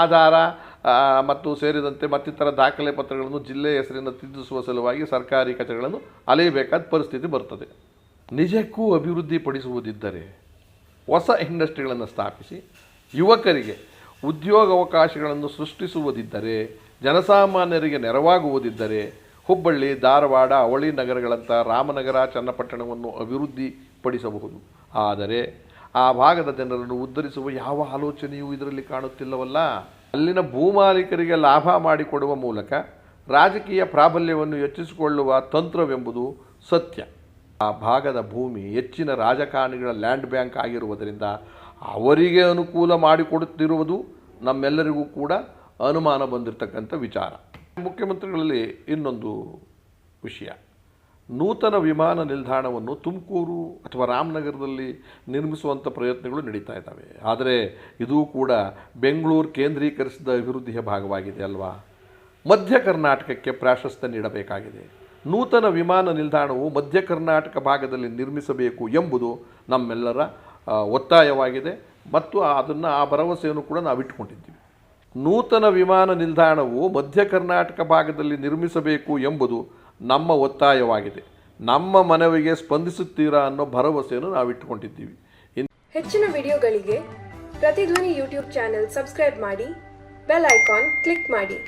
ಆಧಾರ ಮತ್ತು ಸೇರಿದಂತೆ ಮತ್ತಿತರ ದಾಖಲೆ ಪತ್ರಗಳನ್ನು ಜಿಲ್ಲೆಯ ಹೆಸರಿನ ತಿದ್ದಿಸುವ ಸಲುವಾಗಿ ಸರ್ಕಾರಿ ಕಚೇರಿಗಳನ್ನು ಅಲೆಯಬೇಕಾದ ಪರಿಸ್ಥಿತಿ ಬರ್ತದೆ ನಿಜಕ್ಕೂ ಅಭಿವೃದ್ಧಿಪಡಿಸುವುದಿದ್ದರೆ ಹೊಸ ಇಂಡಸ್ಟ್ರಿಗಳನ್ನು ಸ್ಥಾಪಿಸಿ, ಯುವಕರಿಗೆ ಉದ್ಯೋಗಾವಕಾಶಗಳನ್ನು ಸೃಷ್ಟಿಸುವುದಿದ್ದರೆ, ಜನಸಾಮಾನ್ಯರಿಗೆ ನೆರವಾಗುವುದಿದ್ದರೆ, ಹುಬ್ಬಳ್ಳಿ, ಧಾರವಾಡ, ಅವಳಿ ನಗರಗಳಂಥ ರಾಮನಗರ, ಚನ್ನಪಟ್ಟಣವನ್ನು ಅಭಿವೃದ್ಧಿಪಡಿಸಬಹುದು. ಆದರೆ ಆ ಭಾಗದ ಜನರನ್ನು ಉದ್ಧರಿಸುವ ಯಾವ ಆಲೋಚನೆಯೂ ಇದರಲ್ಲಿ ಕಾಣುತ್ತಿಲ್ಲವಲ್ಲ? ಅಲ್ಲಿನ ಭೂಮಾಲೀಕರಿಗೆ ಲಾಭ ಮಾಡಿಕೊಡುವ ಮೂಲಕ ರಾಜಕೀಯ ಪ್ರಾಬಲ್ಯವನ್ನು ಹೆಚ್ಚಿಸಿಕೊಳ್ಳುವ ತಂತ್ರವೆಂಬುದು ಸತ್ಯ. ಆ ಭಾಗದ ಭೂಮಿ ಹೆಚ್ಚಿನ ರಾಜಕಾರಣಿಗಳ ಲ್ಯಾಂಡ್ ಬ್ಯಾಂಕ್ ಆಗಿರುವುದರಿಂದ ಅವರಿಗೆ ಅನುಕೂಲ ಮಾಡಿಕೊಡುತ್ತಿರುವುದು ನಮ್ಮೆಲ್ಲರಿಗೂ ಕೂಡ ಅನುಮಾನ ಬಂದಿರತಕ್ಕಂಥ ವಿಚಾರ. ಮುಖ್ಯಮಂತ್ರಿಗಳಲ್ಲಿ ಇನ್ನೊಂದು ವಿಷಯ. ನೂತನ ವಿಮಾನ ನಿಲ್ದಾಣವನ್ನು ತುಮಕೂರು ಅಥವಾ ರಾಮನಗರದಲ್ಲಿ ನಿರ್ಮಿಸುವಂಥ ಪ್ರಯತ್ನಗಳು ನಡೀತಾ ಇದ್ದಾವೆ. ಆದರೆ ಇದು ಕೂಡ ಬೆಂಗಳೂರು ಕೇಂದ್ರೀಕರಿಸಿದ ಅಭಿವೃದ್ಧಿಯ ಭಾಗವಾಗಿದೆ ಅಲ್ವಾ? ಮಧ್ಯ ಕರ್ನಾಟಕಕ್ಕೆ ಪ್ರಾಶಸ್ತ್ಯ ನೀಡಬೇಕಾಗಿದೆ. ನೂತನ ವಿಮಾನ ನಿಲ್ದಾಣವು ಮಧ್ಯ ಕರ್ನಾಟಕ ಭಾಗದಲ್ಲಿ ನಿರ್ಮಿಸಬೇಕು ಎಂಬುದು ನಮ್ಮೆಲ್ಲರ ಒತ್ತಾಯವಾಗಿದೆ. ಮತ್ತು ಅದನ್ನು, ಆ ಭರವಸೆಯನ್ನು ಕೂಡ ನಾವು ಇಟ್ಟುಕೊಂಡಿದ್ದೀವಿ. ನೂತನ ವಿಮಾನ ನಿಲ್ದಾಣವು ಮಧ್ಯ ಕರ್ನಾಟಕ ಭಾಗದಲ್ಲಿ ನಿರ್ಮಿಸಬೇಕು ಎಂಬುದು ನಮ್ಮ ಒತ್ತಾಯವಾಗಿದೆ. ನಮ್ಮ ಮನವಿಗೆ ಸ್ಪಂದಿಸುತ್ತೀರಾ ಅನ್ನೋ ಭರವಸೆಯನ್ನು ನಾವು ಇಟ್ಟುಕೊಂಡಿದ್ದೀವಿ ಹೆಚ್ಚಿನ ವಿಡಿಯೋಗಳಿಗೆ ಪ್ರತಿಧ್ವನಿ ಯೂಟ್ಯೂಬ್ ಚಾನೆಲ್ ಸಬ್ಸ್ಕ್ರೈಬ್ ಮಾಡಿ, ಬೆಲ್ ಐಕಾನ್ ಕ್ಲಿಕ್ ಮಾಡಿ.